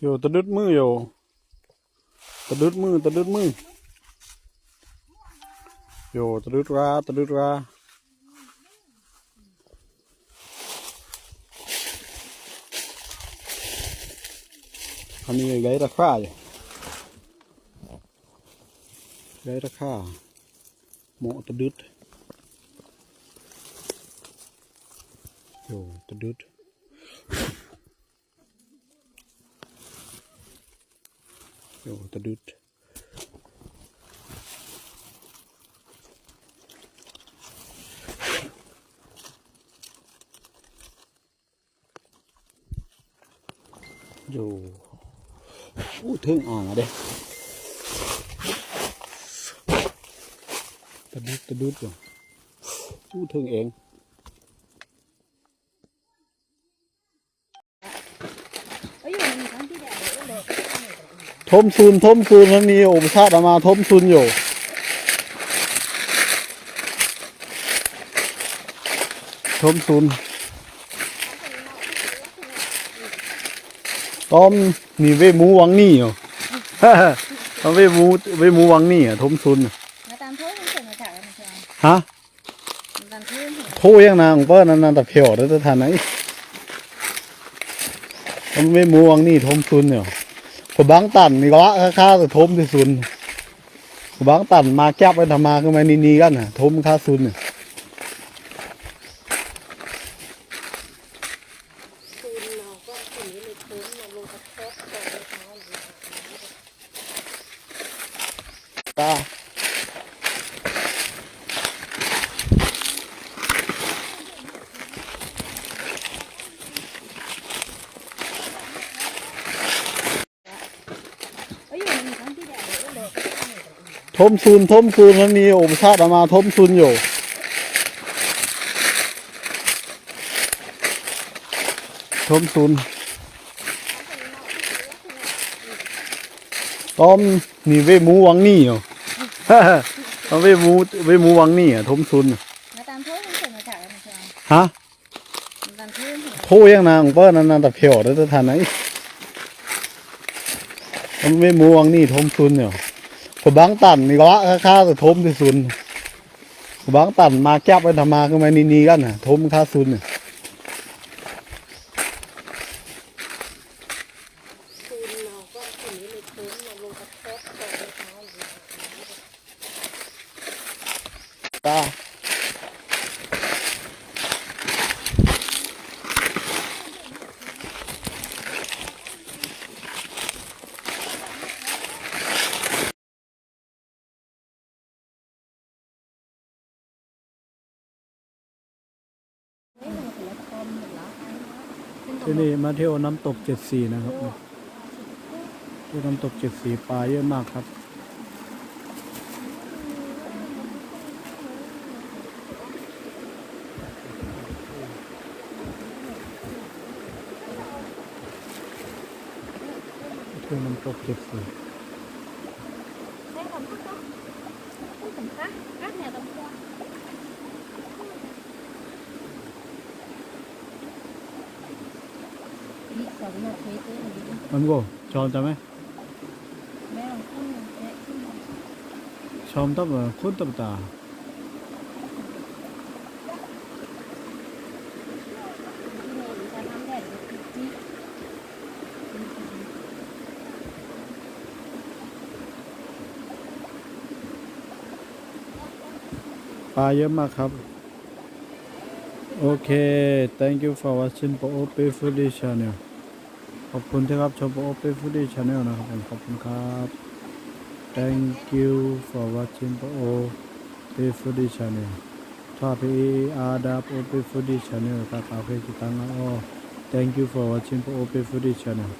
โย่ตะดึดมือโย่ตะดึดมือตะดึดมือโย่ตะดึดราตะดึดราอันนี้ได้ราคาอยู่ได้ราคาหมาะตะดึดโย่ตะดึด Jo, t ะดุดอยู่อู้ถึงอ่างอะเด้ตะดุดตะดุดอยู่อู้ถึงเอง ทมซุนทมซุนมันมีอุปสรรคออกมาทมซุนอยู่ ทมซุนตอมนี่เวหมูวังนี่อยู่ตอมเวหมูเวหมูวังนี่อะทมซุนน่ะ Nó tam thối không cần phải thả ra sao ฮะ Tam thối không โทยังนางเปิ้ลนั่นนั่นตะเพียวแล้วจะทันไหนตอมเวหมูวังนี่ทมซุนอยู่ ก็บางตันนี่ละค่าจะทมที่ซุนบางตันมาแก็บไปทำมาก็มานีๆกันน่ะทมค่าซุนน่ยตา ทมซุนทมซุนมันมีอุปสรรคออกมาทมซุนอยู่ ทมซุนตอมนี่เวหมูวังนี่อยู่ตอมเวหมูเวหมูวังนี่อะทมซุนน่ะ Nó tam thối không cần phải thả ra sao ฮะ Tam thối không โทยังนางเปิ้ลนั่นนั่นตะเพียวแล้วจะทันไหนมันไม่มูวังนี่ทมซุนเนี่ยก็ บางตันนี่ก็ละค่าทมที่ซุนก็บางตันมาแก็บไปทำมาก็มานีๆกันน่ะทมค่าซุนเนี่ยตา ที่นี่มาเที่ยวน้ำตกเจ็ดสีนะครับเที่ยวน้ำตกเจ็ดสีปลาเยอะมากครับเที่ยวน้ำตกเจ็ดสี Thấy không thắt đó Thấy tầm thắt Cắt nhà tầm qua Đi sống là thế thế là đi มันโกชอมจะไหม Mẹ không không là thế ชอมตับคุ้นตับตา Cái này người ta làm đẹp được cái chi ปลาเยอะมากครับโอเค thank you for watching โปโขอบคุณที่รับชมโอเปฟูดี้ชาแนลนะครับผมขอบคุณครับ thank you for watching โอเปฟูดี้ชาแนลถ้าพี่อาดับโอเปฟูดี้ชาแนลถ้าคาเฟ่กิตังอ๋อ thank you for watching โอเปฟูดี้ชาแนล